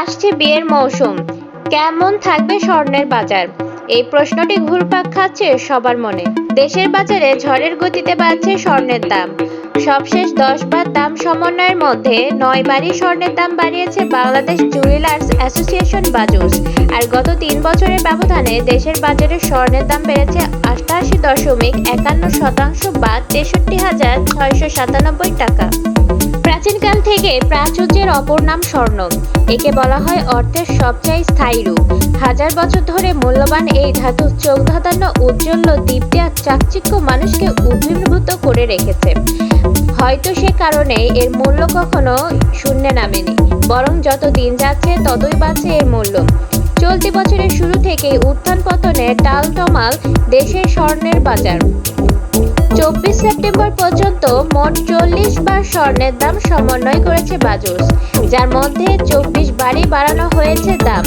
আসছে বিয়ের মৌসুম। কেমন থাকবে স্বর্ণের বাজার? এই প্রশ্নটি ঘুরপাক খাচ্ছে সবার মনে। দেশের বাজারে ঝড়ের গতিতে বাড়ছে স্বর্ণের দাম। সবশেষ দশ বার দাম সমন্বয়ের মধ্যে নয় বারই স্বর্ণের দাম বাড়িয়েছে বাংলাদেশ জুয়েলার্স অ্যাসোসিয়েশন বাজুস। আর গত তিন বছরের ব্যবধানে দেশের বাজারে স্বর্ণের দাম বেড়েছে অষ্টাশি দশমিক একান্ন শতাংশ বা তেষট্টি হাজার ছয়শো সাতানব্বই টাকা। থেকে প্রাচুর্যের অপর নাম স্বর্ণ। একে বলা হয় অর্থের সবচেয়ে স্থায়ী রূপ। হাজার বছর ধরে মূল্যবান এই ধাতু চোখ উজ্জ্বল দীপ্তি আর চাকচিক্য মানুষকে অভিভূত করে রেখেছে। হয়তো সে কারণে এর মূল্য কখনো শূন্যে নামেনি, বরং যত দিন যাচ্ছে ততই বাড়ছে এর মূল্য। চলতি বছরের শুরু থেকেই উত্থান পতনে টালটমাল দেশের স্বর্ণের বাজার। চব্বিশ সেপ্টেম্বর পর্যন্ত মোট চল্লিশ বার স্বর্ণের দাম সমন্বয় করেছে বাজুস, যার মধ্যে চব্বিশ বারই বাড়ানো হয়েছে দাম।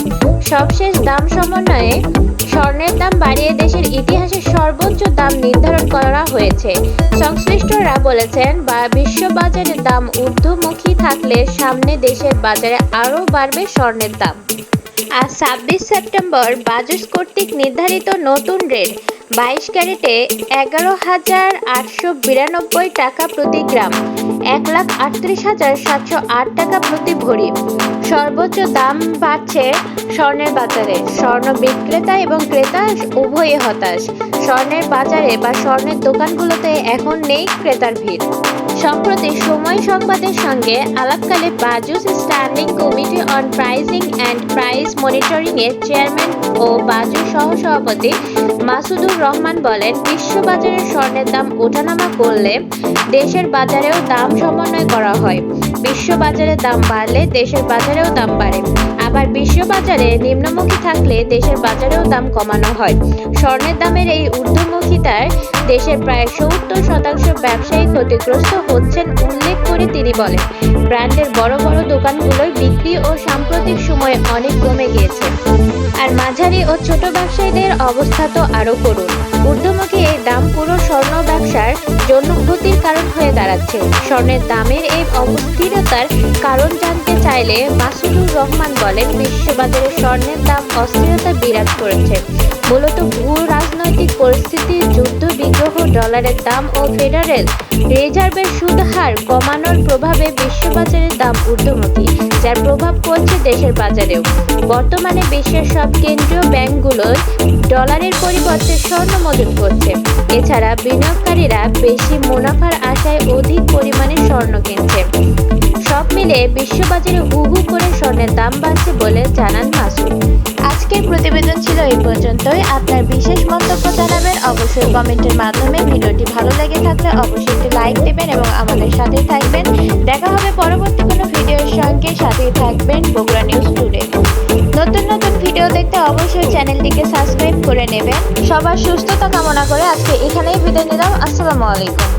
সবশেষ দাম সমন্বয়ে স্বর্ণের দাম বাড়িয়ে দেশের ইতিহাসে সর্বোচ্চ দাম নির্ধারণ করা হয়েছে। সংশ্লিষ্টরা বলেছেন, বা বিশ্ববাজারে দাম ঊর্ধ্বমুখী থাকলে সামনে দেশের বাজারে আরও বাড়বে স্বর্ণের দাম। আর ছাব্বিশ সেপ্টেম্বর বাজুস কর্তৃক নির্ধারিত নতুন রেট বাইশ ক্যারেটে এগারো হাজার আটশো বিরানব্বই টাকা প্রতি গ্রাম। এক লাখ আটত্রিশ হাজার সাতশো আট টাকা প্রতি ভরি। সর্বোচ্চ দাম বাড়ছে স্বর্ণের বাজারে। স্বর্ণ বিক্রেতা এবং ক্রেতা উভয়ে হতাশ। স্বর্ণের বাজারে বা স্বর্ণের দোকানগুলোতে এখন নেই ক্রেতার ভিড়। সম্প্রতি সময় সংবাদের সঙ্গে আলাপকালে Bajus standing committee on pricing and price monitoring এর চেয়ারম্যান ও বাজুস সহসভাপতি মাসুদুর রহমান বলেন, বিশ্ববাজারে স্বর্ণের দাম ওঠানামা করলে দেশের বাজারেও দাম সমন্বয় করা হয়। বিশ্ববাজারে দাম বাড়লে দেশের বাজারেও দাম বাড়ে। আবার বিশ্ববাজারে নিম্নমুখী থাকলে দেশের বাজারেও দাম কমানো হয়। স্বর্ণের দামের এই ঊর্ধ্বমুখিতায় দেশের প্রায় সত্তর শতাংশ ব্যবসায়ী ক্ষতিগ্রস্ত হচ্ছেন উল্লেখ করে তিনি বলেন। ব্র্যান্ডের বড় বড় দোকানগুলোর বিক্রি ও সাম্প্রতিক সময়ে অনেক কমে গিয়েছে। আর মাঝারি ও ছোট ব্যবসায়ীদের অবস্থা তো আরও করুন। ব্যবসার জন্য ক্ষতির কারণ হয়ে দাঁড়াচ্ছে। স্বর্ণের দামের এই অস্থিরতার কারণ জানতে চাইলে মাসুদুর রহমান বলেন, বিশ্ববাজারে স্বর্ণের দাম অস্থিরতা বিরাজ করেছে। মূলত ভূ রাজনৈতিক পরিস্থিতি বিগ্রহ ডলারের দাম ও ফেডারেল রিজার্ভের সুদ হার কমানোর প্রভাবে বিশ্ববাজারের দাম ঊর্ধ্বমুখী, যার প্রভাব পড়ছে দেশের বাজারেও। বর্তমানে বিশ্বের সব কেন্দ্রীয় ব্যাংকগুলো ডলারের পরিবর্তে স্বর্ণ মজুত করছে। এছাড়া বিনিয়োগকারীরা বেশি মুনাফার আশায় অধিক পরিমাণে স্বর্ণ কিনছে। সব মিলে বিশ্ববাজারে হু হু করে স্বর্ণের দাম বাড়ছে বলে জানান মাসুদ। আজকের প্রতিবেদন ছিল এই পর্যন্তই। আপনার বিশেষ মন্তব্য জানাবেন অবশ্যই কমেন্টের মাধ্যমে। ভিডিওটি ভালো লেগে থাকলে অবশ্যই একটি লাইক দেবেন এবং আমাদের সাথেই থাকবেন। দেখা হবে পরবর্তী কোনো ভিডিওর সঙ্গে। সাথেই থাকবেন বগুড়া নিউজ টুডে। নতুন নতুন ভিডিও দেখতে অবশ্যই চ্যানেলটিকে সাবস্ক্রাইব করে নেবেন। সবার সুস্থতা কামনা করে আজকে এখানেই বিদায় নিলাম। আসসালামু আলাইকুম।